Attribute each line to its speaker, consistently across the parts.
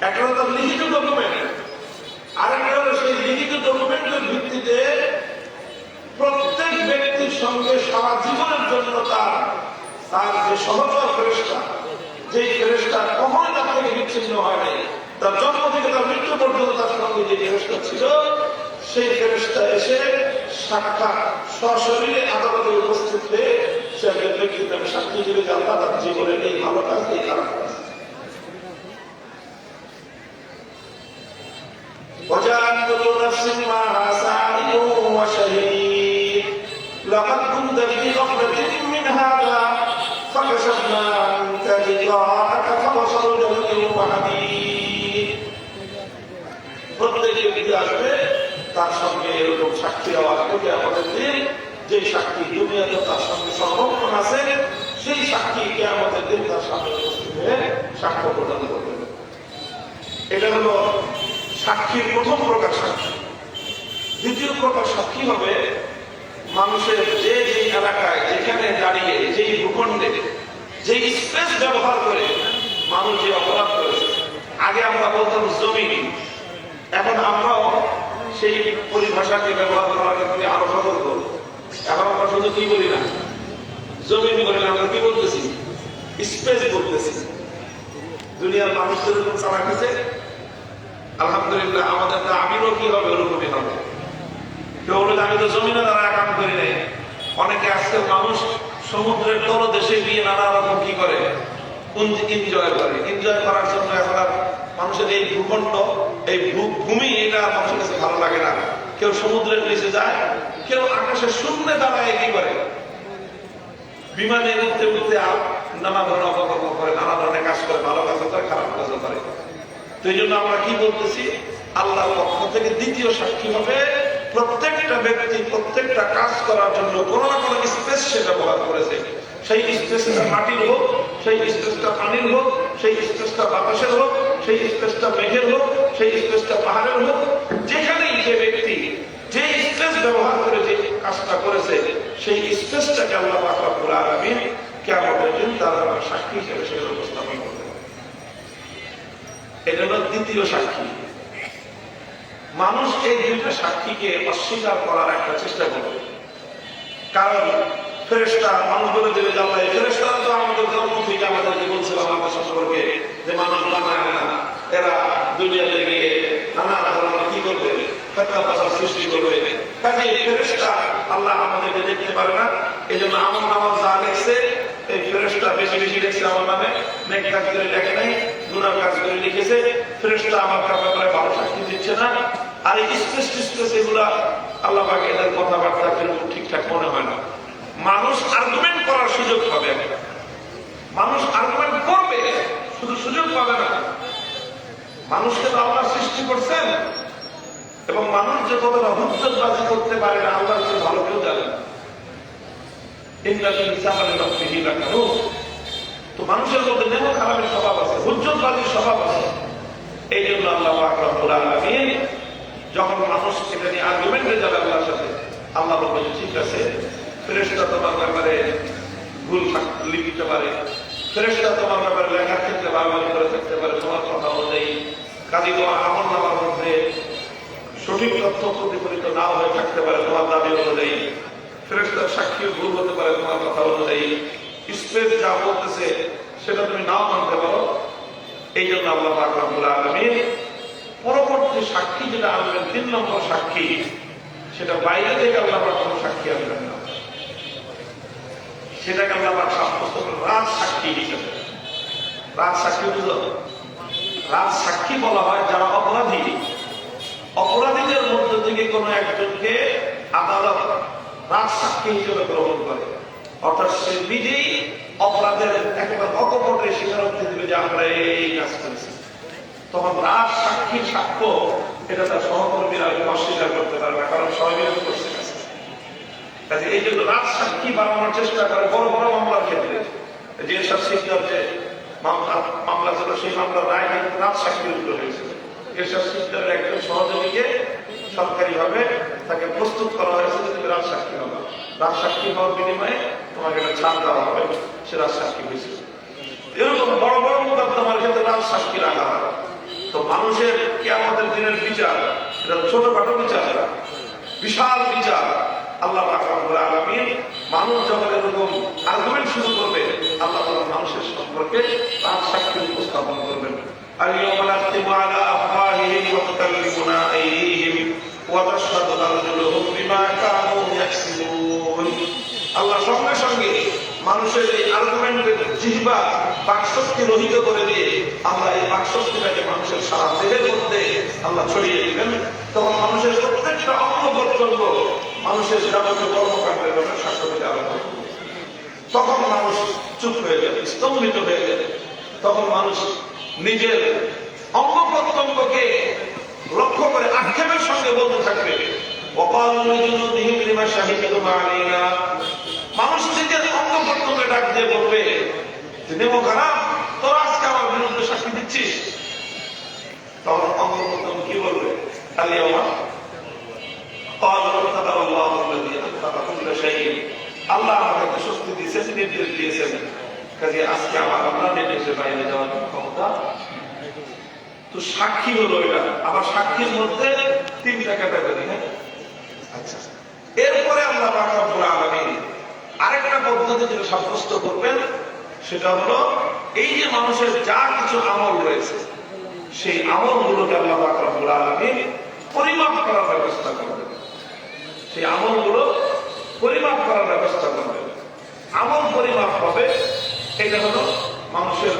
Speaker 1: একটা হলো লিখিত ডকুমেন্ট আর একটা হলো সেই লিখিত ডকুমেন্টের ভিত্তিতে প্রত্যেক ব্যক্তির সঙ্গে সারা জীবনের জন্য তার তার যে সহচর ফেরেস্তা যে ফেরেস্তা কখনো তার থেকে বিচ্ছিন্ন হয় নাই, তার জন্ম থেকে তার মৃত্যু পর্যন্ত তার সঙ্গে যে ফেরেস্তা ছিল, সেই ফেরেস্তা এসে সাক্ষাৎ সশরীরে আদালতে উপস্থিত হয়ে সে একজন ব্যক্তি তাকে সাক্ষী যে আল্লাহ তার জীবনের এই ভালো কাজ এই খারাপ? কাজ وجعلت كل نفس معها سائل وشهيد لقد كنت في غفلة من هذا فكشفنا عنك غطاءك فبصرك اليوم حديد প্রত্যেক ব্যক্তি আসবে তার সঙ্গে এরকম সাক্ষী দেওয়া হবে আমাদের দিন যে সাক্ষী দুনিয়াতে তার সঙ্গে সংরক্ষণ আছে সেই সাক্ষী কে আমাদের দিন তার সামনে উপস্থিত হয়ে সাক্ষ্য প্রদান করবে এটা হলো সাক্ষীর প্রথম প্রকার সাক্ষী। দ্বিতীয় প্রকার সাক্ষী হবে মানুষের যে যে এলাকায়, যেখানে দাঁড়িয়ে, যেই ভূখণ্ডে যে স্পেস ব্যবহার করে মানুষ যে অপরাধ করেছে। আগে আমরা বলতাম জমি। এখন আমরাও সেই পরিভাষাকে ব্যবহার করার ক্ষেত্রে আরও সতর্ক। এখন আমরা শুধু কি বলি না? জমিন বলি না, আমরা কি বলতেছি? স্পেস বলতেছি। দুনিয়ার মানুষদের উপর চালা গেছে আলহামদুলিল্লাহ, আমাদের আমিরও কি হবে ওরকমই হবে। কেউ বলে আমি তো জমিনে দ্বারা কাম করি নাই। অনেকে আজকে মানুষ সমুদ্রের তলদেশে গিয়ে নানা রকম কি করে? এনজয় করে। এনজয় করার জন্য এখন আর মানুষের এই ভূখণ্ড, এই ভূমি, এটা মানুষের কাছে ভালো লাগে না। কেউ সমুদ্রের নিচে যায়, কেউ আকাশে শূন্যে দাঁড়ায় কি করে? বিমানে উঠতে উঠতে নানা ধরনের অপকর্ম করে, নানা ধরনের কাজ করে, ভালো কাজ করে, খারাপ কাজ করে। এই জন্য আমরা কি বলতেছি? আল্লাহর পক্ষ থেকে দ্বিতীয় সাক্ষী হবে প্রত্যেকটা ব্যক্তি, প্রত্যেকটা কাজ করার জন্য কোনো না কোনো স্পেস সে ব্যবহার করেছে। সেই স্পেসটা মাটির হোক, সেই স্পেসটা পানির হোক, সেই স্পেসটা বাতাসের হোক, সেই স্পেসটা মেঘের হোক, সেই স্পেসটা পাহাড়ের হোক, যেখানেই যে ব্যক্তি যে স্পেস ব্যবহার করে যে কাজটা করেছে, সেই স্পেসটাকে আল্লাহ আলামিন কিয়ামতের দিন তার সাক্ষী হিসেবে সেখানে উপস্থাপন করবে এটা হলো দ্বিতীয় সাক্ষী। মানুষ এই দুইটা সাক্ষীকে অস্বীকার করার একটা চেষ্টা করবে। কারণ ফেরেস্তা মানুষ বলে দেবে যে, আল্লাহ ফেরেস্তা তো আমাদের জন্ম থেকে আমাদেরকে বলছিলাম আমার সম্পর্কে যে মানুষ বানায় না এরা দুনিয়াতে গিয়ে নানা ধরনের কি করবে? ফেতনা সৃষ্টি করবে। কাজে ফেরেস্তা আল্লাহ আমাদেরকে দেখতে পারে না। এই জন্য আমার নামাজ যা লেখছে এই ফেরেস্তা বেশি বেশি লেখছে আমার করে লেখে নাই কাজ করে লিখেছে। ফেরেস্তা আমার ব্যাপারে ভালো সাক্ষী দিচ্ছে না। আর এই স্পেস এগুলা আল্লাহ এদের কথাবার্তা কীরকম ঠিকঠাক মনে হয় না। মানুষ আর্গুমেন্ট করার সুযোগ পাবে। মানুষ আর্গুমেন্ট করবে, শুধু সুযোগ পাবে না। মানুষকে তো আল্লাহ সৃষ্টি করছেন। এবং মানুষ যে কতটা হুজ্জতবাজি করতে পারে না আল্লাহর চেয়ে ভালো কেউ জানে তো মানুষের মধ্যে নেমো খারাপের স্বভাব আছে হুজ্জতবাজির স্বভাব আছে। এই জন্য আল্লাহ পাক রব্বুল যখন মানুষ এটা নিয়ে আর্গুমেন্টে যাবে আল্লাহ ঠিক আছে, ফেরেশতা তোমার ব্যাপারে ভুল লিখতে পারে। ফেরেশতা তোমার ব্যাপারে লেখার ক্ষেত্রে বারবার থাকতে পারে তোমার কথা অনুযায়ী কাজী তোমার আমল নামার মধ্যে সঠিক তথ্য প্রতিফলিত নাও হয়ে থাকতে পারে, তোমার দাবি অনুযায়ী। ফেরেস্তার সাক্ষীও ভুল হতে পারে তোমার কথা অনুযায়ী। স্পেস যা বলতেছে, সেটা তুমি নাও মানতে পারো। এই জন্য আল্লাহ পাক রব্বুল আলামিন পরবর্তী সাক্ষী যেটা আনবেন, তিন নম্বর সাক্ষী, সেটা বাইরে থেকে আল্লাহ কোনো সাক্ষী আনবেন না। সেটাকে আল্লাহ সাব্যস্ত রাজ সাক্ষী হিসেবে। রাজ সাক্ষী বুঝলো রাজ সাক্ষী বলা হয় যারা অপরাধী। অপরাধীদের মধ্য থেকে কোনো একজনকে আদালত রাজ সাক্ষী হিসেবে গ্রহণ করে। অর্থাৎ সে নিজেই অপরাধের একেবারে অকপটে যে আমরা এই কাজ করেছি। তখন রাজ সাক্ষীর সাক্ষ্য এটা তার সহকর্মীরা অস্বীকার করতে পারবে না, কারণ করছে। এই জন্য রাজ সাক্ষী বানানোর চেষ্টা করে বড় বড় মামলার ক্ষেত্রে। যে সব যে মামলা ছিল সেই মামলার রায় কিন্তু রাজ সাক্ষীর উপরে হয়েছিল এসব একজন সহযোগীকে সরকারিভাবে তাকে প্রস্তুত করা হয়েছে যে তুমি রাজ সাক্ষী হবে। রাজ সাক্ষী হওয়ার বিনিময়ে তোমাকে একটা ছাড় দেওয়া হবে, সে রাজ সাক্ষী হয়েছে। এরকম বড় বড় মোকদ্দমার ক্ষেত্রে রাজসাক্ষী রাখা হয়। তো মানুষের কে আমাদের দিনের বিচার, এটা ছোটখাটো বিচার না, বিশাল বিচার। আল্লাহ আলমী মানুষ যখন এরকম আর্গুমেন্ট শুরু করবে, আল্লাহ মানুষের সম্পর্কে রাজ সাক্ষী উপস্থাপন করবেন। আর ইয়মালাতিমু আলা আফওয়াহিহিম ওয়া তাকাল্লিমুনা আইহি وتشهد أرجلهم بما كانوا يكسبون আল্লাহ সঙ্গে সঙ্গে মানুষের এই আর্গুমেন্টের জিহ্বা বাকশক্তি রহিত করে দিয়ে আমরা এই বাকশক্তিটাকে মানুষের সারা দেহের মধ্যে আল্লাহ ছড়িয়ে দিবেন তখন মানুষের প্রত্যেকটা অঙ্গ প্রত্যঙ্গ মানুষের যাবতীয় কর্মকাণ্ডের ব্যাপারে সাক্ষ্য দিতে আরম্ভ করবে। তখন মানুষ চুপ হয়ে যাবে স্তম্ভিত হয়ে যাবে তখন মানুষ নিজের অঙ্গ প্রত্যঙ্গকে লক্ষ্য করে আক্ষেপের সঙ্গে বলতে থাকবে তখন অঙ্গ কি বলবে? তাহলে আমার আল্লাহ দিয়েছেন নির্দেশ দিয়েছেন কাজে আজকে আমার আল্লাহ নির্দেশের বাইরে যাওয়ার ক্ষমতা তো সাক্ষী হলো এটা। আবার সাক্ষীর মধ্যে তিনটা ক্যাটাগরি হ্যাঁ? আচ্ছা। এরপরে আল্লাহ রব্বুল আলামিন আরেকটা পদ্ধতি যেটা সাব্যস্ত করবেন সেটা হলো এই যে মানুষের যা কিছু আমল রয়েছে সেই আমলগুলোকে আল্লাহ পাক রব্বুল আলামিন পরিমাপ করার ব্যবস্থা করবেন। সেই আমলগুলো পরিমাপ করার ব্যবস্থা করবেন। আমল পরিমাপ হবে এটা হলো মানুষের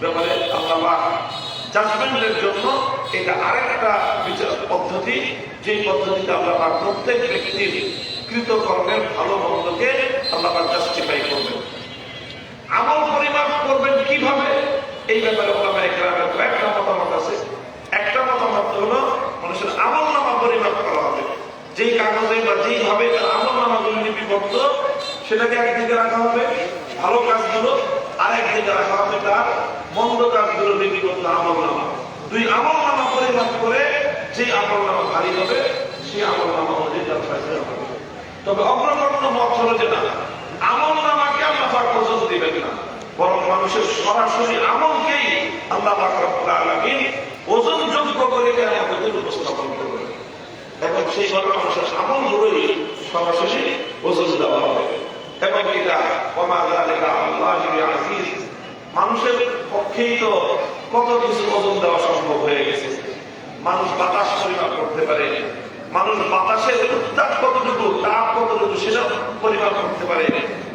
Speaker 1: ব্যাপারে আল্লাহ জাজমেন্টের জন্য এটা আরেকটা বিচার পদ্ধতি যে পদ্ধতিতে আল্লাহ প্রত্যেক ব্যক্তির কৃতকর্মের ভালো মন্দকে আল্লাহ জাস্টিফাই করবেন। আমল পরিমাপ করবেন কীভাবে? এই ব্যাপারে ওলামা একরামের কয়েকটা মতামত আছে। একটা মতামত হলো, মানুষের আমল নামা পরিমাপ করা হবে। যেই কাগজে বা যেইভাবে আমল নামাগুলো লিপিবদ্ধ, সেটাকে একদিকে রাখা হবে, ভালো কাজগুলো আর একদিকে রাখা হবে তার মন্দ কাজগুলো লিপিবদ্ধ আমল নামা দুই আমল নামা পরিমাপ করে যে আমল নামা ভারী হবে, সেই আমল নামা অনুযায়ী তার ফয়সলা হবে। তবে অগ্রগণ্য মত হলো যে না, আমল নামাকে আল্লাহ পাক ওজন দিবেন না। বরং মানুষের সরাসরি আমলকেই আল্লাহ পাক রব্বুল ওজন যোগ্য করে কিয়ামতের উপস্থাপন করবেন। এবং সেই সেইভাবে মানুষের আমলগুলোই সরাসরি ওজন দেওয়া হবে। এবং এটা যালিকা আল্লাহি বিআজিজ মানুষের পক্ষেই তো কত কিছু ওজন দেওয়া সম্ভব হয়ে গেছে। মানুষ বাতাস পরিমাপ করতে পারে। মানুষ বাতাসের উত্তাপ কতটুকু, তাপ কতটুকু সেটা পরিমাপ করতে পারে।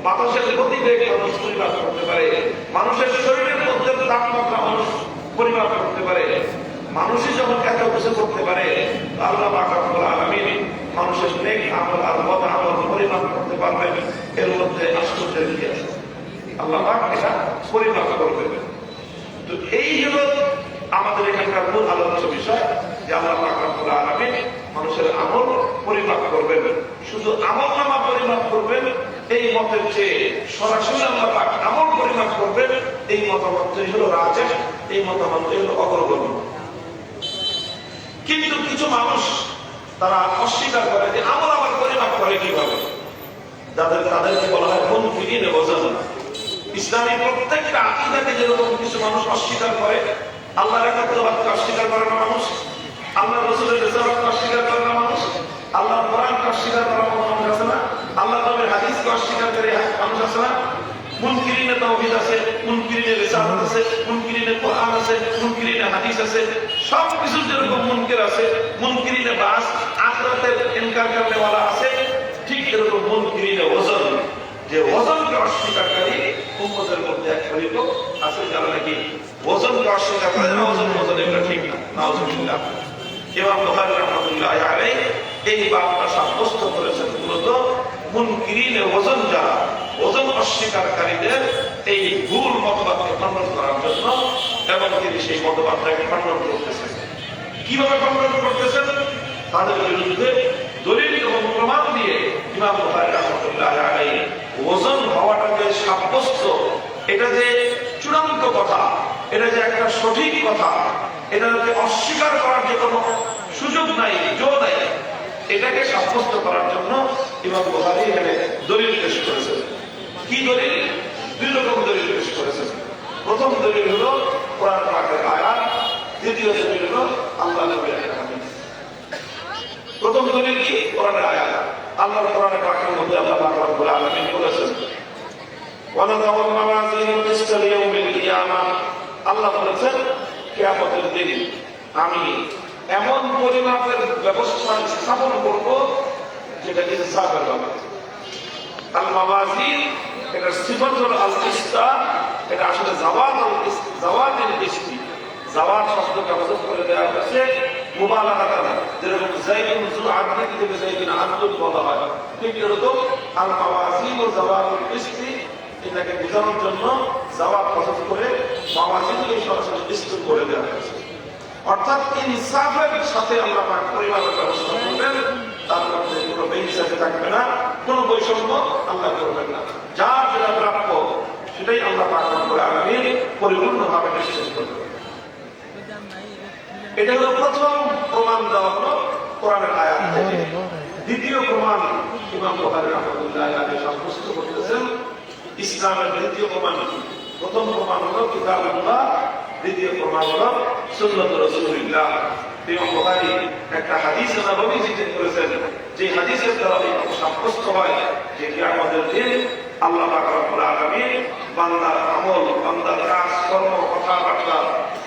Speaker 1: বাতাসের গতিবেগ মানুষ পরিমাপ করতে পারে। মানুষের শরীরের মধ্যে তাপমাত্রা মানুষ পরিমাপ করতে পারে। মানুষই যখন এত কিছু করতে পারে, আল্লাহ পাক রব্বুল আলামিন মানুষের নেক আমল আর বদ আমল পরিমাপ করতে পারবেন। এর মধ্যে আশ্চর্যের কি আছে আল্লাহ এটা পরিমাপ করবে তো এই হলো আমাদের এখানকার মূল আলোচ্য বিষয় যে আল্লাহ পাক রব্বুল মানুষের আমল পরিমাপ করবেন শুধু আমল নামা পরিমাপ করবেন এই মতের চেয়ে সরাসরি আল্লাহ পাক আমল পরিমাপ করবেন এই মতামতই হলো রাজে এই মতামতই হলো অগ্রগণ্য কিন্তু কিছু মানুষ তারা অস্বীকার করে যে আমল আবার পরিমাপ করে কীভাবে? যাদের তাদেরকে বলা হয় মন ফিরিয়ে নেব ইসলামী প্রত্যেকটা আকিদাকে যেরকম কিছু মানুষ অস্বীকার করে, আল্লাহর একাত্মবাদকে অস্বীকার করে না মানুষ আল্লাহ রসুলের রেজাবাদকে অস্বীকার করে না মানুষ আল্লাহ কোরআনকে অস্বীকার করা মানুষ আছে না আল্লাহ নবীর হাদিসকে অস্বীকার করে মানুষ আছে না। মুনকিরিনে তাওহীদ আছে মুনকিরিনে রিসালাত আছে মুনকিরিনে কোরআন আছে মুনকিরিনে হাদিস আছে সব কিছু যেরকম মুনকির আছে মুনকিরিনে বাস আখিরাতের ইনকার করনেওয়ালা আছে, ঠিক এরকম মুনকিরিনে ওজন। যে ওজনকে অস্বীকারী উম্মতের মধ্যে এক খলিফ আছে, যারা নাকি ওজনকে অস্বীকার ওজন ওজন এগুলো ঠিক না নাউজুবিল্লাহ ইমাম বুখারী রাহমাতুল্লাহ আলাইহি এই বাবটা সাব্যস্ত করেছেন মূলত মুনকিরিনে ওজন যারা, ওজন অস্বীকারীদের এই ভুল মতবাদকে খণ্ডন করার জন্য এবং তিনি সেই মতবাদটাকে খণ্ডন করতেছেন। কীভাবে খণ্ডন করতেছেন? তাদের বিরুদ্ধে দলিল এবং প্রমাণ দিয়ে ইমাম বুখারী রাহমাতুল্লাহ আলাইহি ওজন হওয়াটা যে সাব্যস্ত, এটা যে চূড়ান্ত কথা, এটা যে একটা সঠিক কথা এটাকে অস্বীকার করার যে কোনো সুযোগ নাই জো নাই, এটাকে সাব্যস্ত করার জন্য ইমাম বুখারী এখানে দলিল পেশ করেছেন। কি দলিল? দুই রকম দলিল পেশ করেছেন। প্রথম দলিল হলো কোরআন পাকের আয়াত, দ্বিতীয় দলিল হলো আল্লাহ প্রথম দলিল কি? কোরআনের আয়াত। আল্লাহর কোরআনে পাকের মধ্যে আল্লাহ পাক রব্বুল আলামিন বলেছেন ওয়ানাদা ওয়াল মাওয়াজিন লিসতাল ইয়াউমিল কিয়ামা। আল্লাহ বলেছেন, কিয়ামতের দিন আমি এমন পরিমাপের ব্যবস্থা স্থাপন করব যেটা ইনসাফের ব্যাপার আল মাওয়াজিন এটা সিফাতুল আল ইস্তা এটা আসলে জাওয়াত আল জাওয়াত আল ইস্তি জাওয়াত শব্দকে অবস্থা করে দেওয়া হয়েছে দ্বারা যেরকম জাইদুন জু আদলি থেকে জাইদুন বলা এটাকে বোঝানোর জন্য জাওয়াত হজম করে মাওয়াজিনকে সরাসরি কিস্তি করে দেওয়া হয়েছে। সাথে আল্লাহ পাক পরিবারের ব্যবস্থা করবেন, তার থাকবে না, কোনো বৈষম্য আল্লাহ করবেন না। যা যেটা প্রাপ্য, সেটাই আল্লাহ পাক রব্বুল আলামিন পরিপূর্ণভাবে নিশ্চিত করবেন। এটা হলো প্রথম প্রমাণ দেওয়া হলো কোরআনের আয়াত থেকে। দ্বিতীয় প্রমাণ ইমাম বুখারী রাহমাতুল্লাহ সাব্যস্ত করতেছেন ইসলামের দ্বিতীয় প্রমাণ? প্রথম প্রমাণ হলো কিতাবুল্লাহ দ্বিতীয় প্রমাণ হলো সুন্নাত রাসূলুল্লাহ। ইমাম বুখারী একটা হাদিস নববী জিজ্ঞেস করেছেন যে হাদিসের দ্বারা সাব্যস্ত হয় যে কিয়ামতের দিন আল্লাহ পাক রব্বুল আলামিন বান্দার আমল বান্দার কাজ কর্ম কথাবার্তা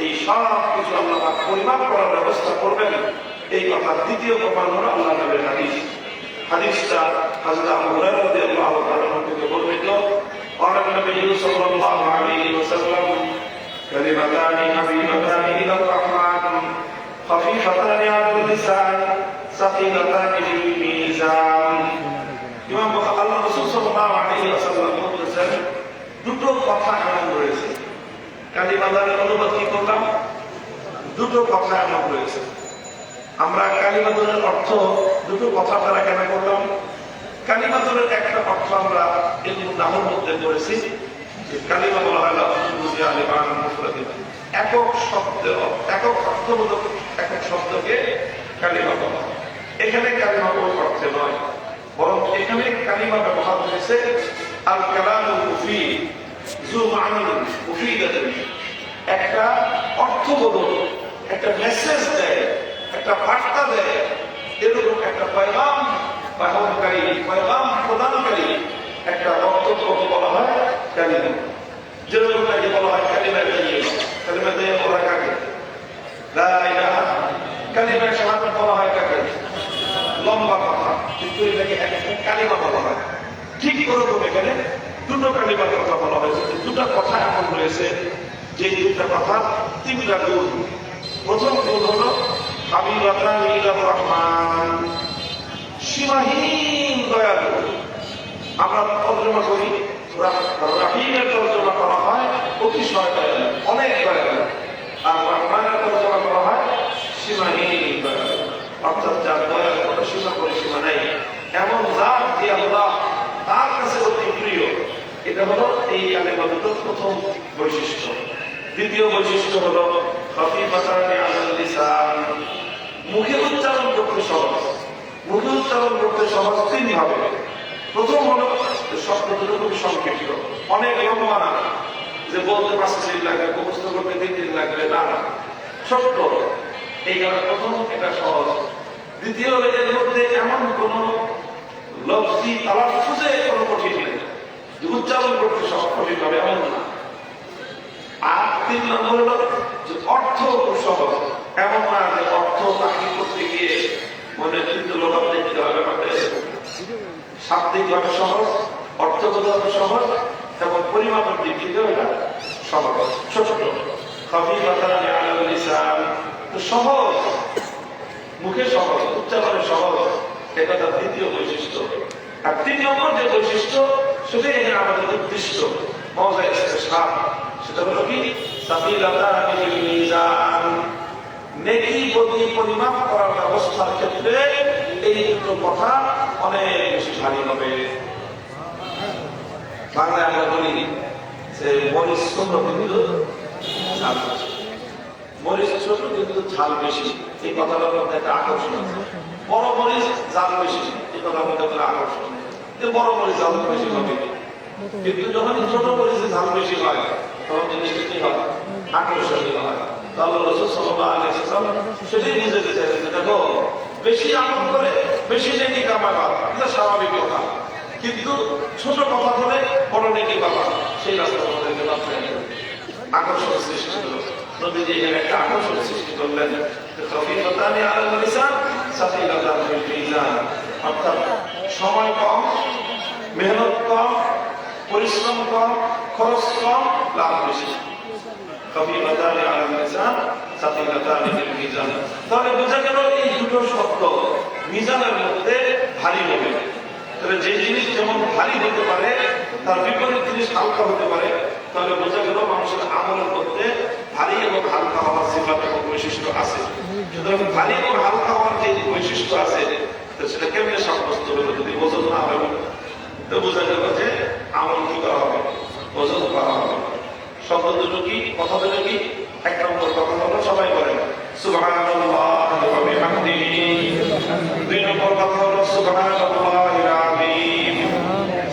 Speaker 1: এই সব কিছু আল্লাহ পাক পরিমাপ করার ব্যবস্থা করবেন এই কথা দ্বিতীয় প্রমাণ হলো আল্লাহ নবীর হাদিস হাদিসটা হযরত আবু হুরায়রা রাদিয়াল্লাহু তাআলা থেকে বর্ণিত قال النبي صلى الله عليه وسلم كلمتان حبيبتان الى الرحمن خفيفتان على اللسان ثقيلتان في الميزان ইমাম বুখারী আল্লাহ রাসূল সাল্লাল্লাহু আলাইহি ওয়াসাল্লাম বলেছেন দুটো কথা এমন রয়েছে কালিমাদারের অনুবাদ কি করলাম? দুটো কথা এমন রয়েছে। আমরা কালিমাদুরের অর্থ দুটো কথা দ্বারা কেন করলাম? কালিমাদুরের একটা অর্থ আমরা নামের মধ্যে করেছি কালিমা একক শব্দের একক অর্থবোধক একক শব্দকে কালিমা এখানে কালিমা কোনো নয়, বরং এখানে কালিমা ব্যবহার হয়েছে আল কালামুল একটা অর্থবোধক, একটা মেসেজ দেয়, একটা বার্তা দেয়। এরকম একটা পয়গাম বাহনকারী পয়গাম প্রদানকারী একটা বক্তব্য বলা হয় কালিমা। যেরকম তাকে বলা হয় কালিমা দিয়ে কালিমা দিয়ে বলা কাকে? কালিমা শাহাদাত বলা হয় কাকে? লম্বা কথা, কিন্তু এটাকে একটা কালিমা বলা হয়। ঠিক ওরকম এখানে দুটো কালিমার কথা বলা হয়েছে। দুটো কথা এমন রয়েছে। যে দুটা কথা তিনটা গুণ প্রথম গুণ হলো হাবিবাতা রহমান। সীমাহীন দয়ালু। আমরা তর্জমা করি। রাহিমের তর্জমা করা হয় অতিশয় দয়ালু অনেক দয়ালু। আর রহমানের তর্জমা করা হয় সীমাহীন দয়ালু। অর্থাৎ যার দয়ার কোনো সীমা পরিসীমা নেই। এমন যে আল্লাহ তার কাছে অতি এটা হলো এই আলেমাদের প্রথম বৈশিষ্ট্য। দ্বিতীয় বৈশিষ্ট্য হলো মুখে উচ্চারণ করতে সহজ। মুখে উচ্চারণ করতে সহজ তিন ভাবে। প্রথম হলো যে শব্দগুলো খুবই সংক্ষিপ্ত। অনেক লম্বা না যে বলতে পাঁচ দিন লাগবে মুখস্থ করতে তিন দিন লাগবে না। ছোট্ট এই কারণে প্রথম এটা সহজ। দ্বিতীয় এর মধ্যে এমন কোন লব্ধি তালার খুঁজে কোনো কঠিন নেই। উচ্চারণ করতে কঠিন হবে এমন না। আর তিন নম্বর হলো যে অর্থ সহজ এমন না যে অর্থ চাকরি করতে গিয়ে মনে কিন্তু লোক দেখতে হবে এরকম। শাব্দিকভাবে সহজ, অর্থগতভাবে সহজ, এবং পরিমাপের দিক থেকেও এটা সহজ। ছোট খবি বাতারানি আলাল তো সহজ। মুখে সহজ, উচ্চারণে সহজ। এটা তার দ্বিতীয় বৈশিষ্ট্য। আর নম্বর যে বৈশিষ্ট্য আমাদের উদ্দিষ্ট মজা সেটা হলো কি? সাফিলাতা বিল মিজান। নেকি বদলি পরিমাপ করার ব্যবস্থার ক্ষেত্রে এই দুটো কথা অনেক বেশি ভারী হবে বাংলায় আমরা বলি যে মরিচ কিন্তু ঝাল। মরিচ ছোট কিন্তু ঝাল বেশি। এই কথাটার মধ্যে একটা আকর্ষণ আছে। বড় মরিচ ঝাল বেশি। এই কথার মধ্যে একটা আকর্ষণ যে বড় মরিচ ঝাল বেশি হবে কিন্তু যখন ছোট মরিচে ঝাল বেশি হয়, তখন জিনিসটা কি হয় আকর্ষণীয় হয়। তাহলে রসুল সাল্লাহ আলিয়াল্লাম সেটাই নিজে দিতে দেখো, বেশি আমল করে, বেশি নেকি কামাবা এটা স্বাভাবিক কথা। কিন্তু ছোট কথা বলে, বড় নেকি বাবা, সেই রাস্তা আমাদেরকে বাঁচতে আকর্ষণ সৃষ্টি হলো। নদীজি এখানে একটা আকর্ষণ সৃষ্টি করলেন তফিকতানি আলাল লিসান সাফিলাতান ফিল মিজান অর্থাৎ সময় কম, মেহনত কম, পরিশ্রম কম, খরচ কম, লাভ বেশি। মিজান তাহলে বোঝা গেল এই দুটো শব্দ মিজানের মধ্যে ভারী হবে। যে জিনিস যেমন ভারী হতে পারে, তার বিপরীত জিনিস হালকা হতে পারে। তাহলে বোঝা গেল মানুষের আমলের মধ্যে ভারী এবং হালকা হওয়ার বৈশিষ্ট্য আছে। সুতরাং ভারী এবং হালকা হওয়ার যে বৈশিষ্ট্য আছে তো সেটা কেমনে সাব্যস্ত হলো যদি ওজন না হবে তো বোঝা গেল যে আমল কি করা হবে ওজন করা হবে। শব্দ দুটো কি? কথা দুটো কি? এক নম্বর কথা হলো সবাই বলেন, সুবহানাল্লাহ ওয়া বিহামদিহি। দুই নম্বর কথা হলো সুবহানাল্লাহিল আযীম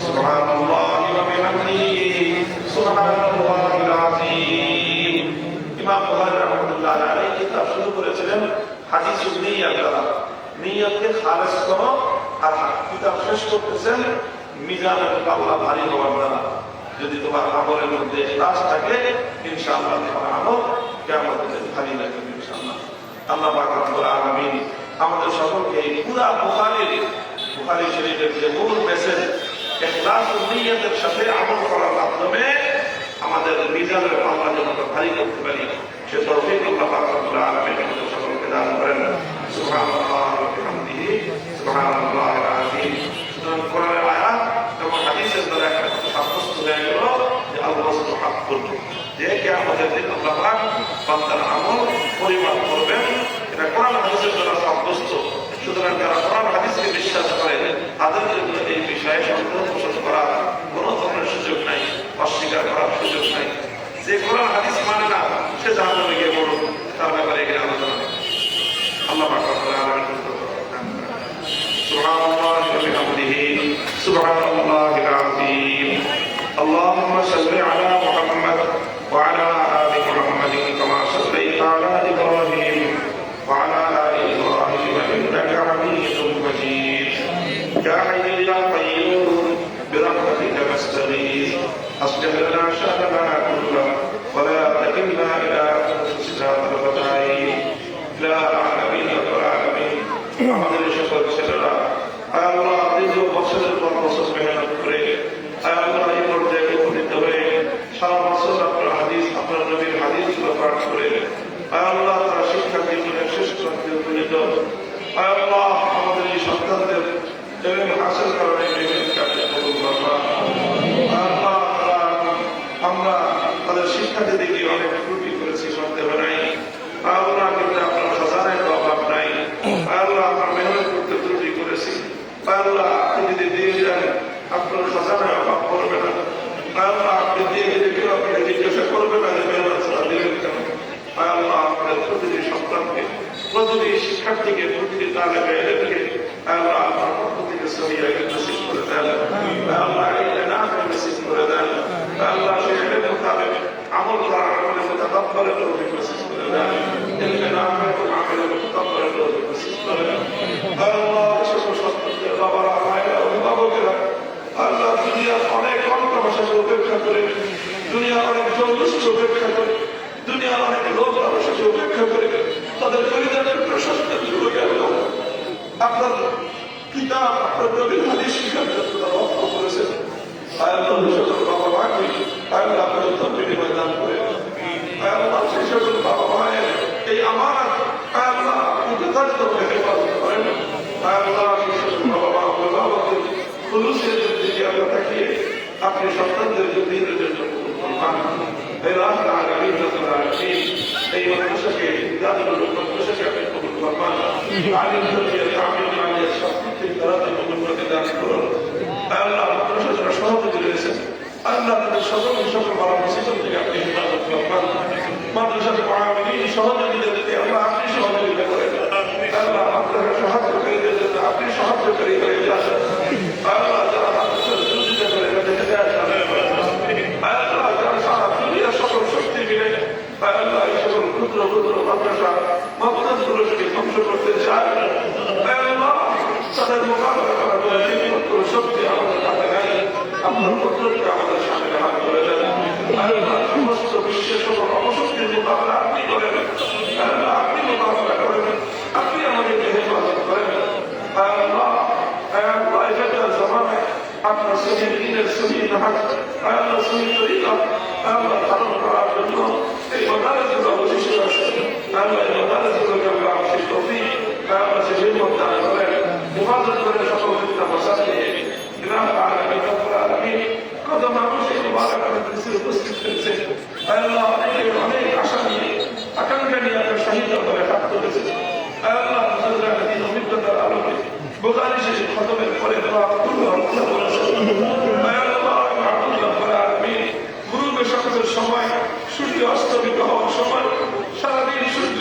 Speaker 1: সুবহানাল্লাহি ওয়া বিহামদিহি। সুবহানাল্লাহিল আযীম ইমাম বুখারী শুরু করেছিলেন হাদিসুল নিয়াত দ্বারা নিয়তকে খালেস করো। আর শেষ করতেছেন মিজানের ভারী হওয়ার দ্বারা যদি তোমার আমলের মধ্যে থাকে, ইনশাআল্লাহ তোমার আমল ভারী লাগবে, ইনশাআল্লাহ। আল্লাহ পাক রব্বুল আলামিন আমাদের সকলকে এই পুরা বুখারীর, বুখারী শরীফের যে মূল মেসেজ নিয়তের সাথে আমল করার মাধ্যমে আমাদের মিজানের পাল্লা যেন ভারী করতে পারি। সে আল্লাহ পাক রব্বুল আলামিন আমাদের সকলকে দান করেন। সুবহানাল্লাহ। ওয়া তালেবে আল্লাহ আপনার পক্ষ থেকে সরিয়ে নসিব করে দেন। আল্লাহ এই না নসিব করে দেন। আল্লাহ সে মোতাবেক আমল করার আমলে মোতাদাব্বারের তৌফিক নসিব করে দেন। এলমে না আমলে মোতাদাব্বারের তৌফিক নসিব করে দেন। আল্লাহ সকল সন্তানদের বাবারা মায়েরা অভিভাবকেরা, আল্লাহ দুনিয়ার অনেক অল্প ভাষাকে উপেক্ষা করে, দুনিয়ার অনেক জন্মসূচ উপেক্ষা তাদের পরিবারের প্রশস্ত আপনার কিতাব আপনার নবীর হাদিস শিখার জন্য তারা রক্ত করেছেন। আয়াল্লাহ সকল বাবা মাকে আয়াল্লাহ আপনার উত্তম বিনিময় দান করে। আয়াল্লাহ সেই সকল বাবা মায়ের এই আমার আয়াল্লাহ আপনি যথাযথ হেফাজত করেন। আয়াল্লাহ সেই সকল বাবা মা অভিভাবকদের খুলুসের দিকে আমরা তাকিয়ে আপনি সন্তানদের দিনের জন্য এই রাস্তা আগামী এই মাদ্রাসাকে জাদুল মাদ্রাসাকে আল্লাহ তাদের সকল সকল বড় মসজিদ থেকে আপনি হেফাজত করবেন মাদ্রাসাতে পড়াবেন সহযোগিতা দিতে আল্লাহ আপনি সহযোগিতা করেন আল্লাহ আপনারা সাহায্যকারীদের জন্য আপনি সাহায্যকারী হয়ে যান আল্লাহ যারা মাদ্রাসার বিরোধিতা করে বেঁচে যায় আল্লাহ আপনার শহীদ হয়ে হাত তুলেছে আল্লাহ মুসলমানের সময়, সূর্য অস্তমিত হওয়ার সময়, সারাদিন সূর্য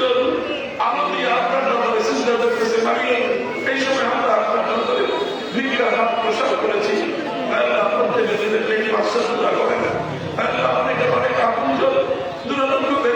Speaker 1: আলো দিয়ে আপনার নজরে চিন্তা আমরা আপনার করেছি। আল্লাহ প্রত্যেকের জন্য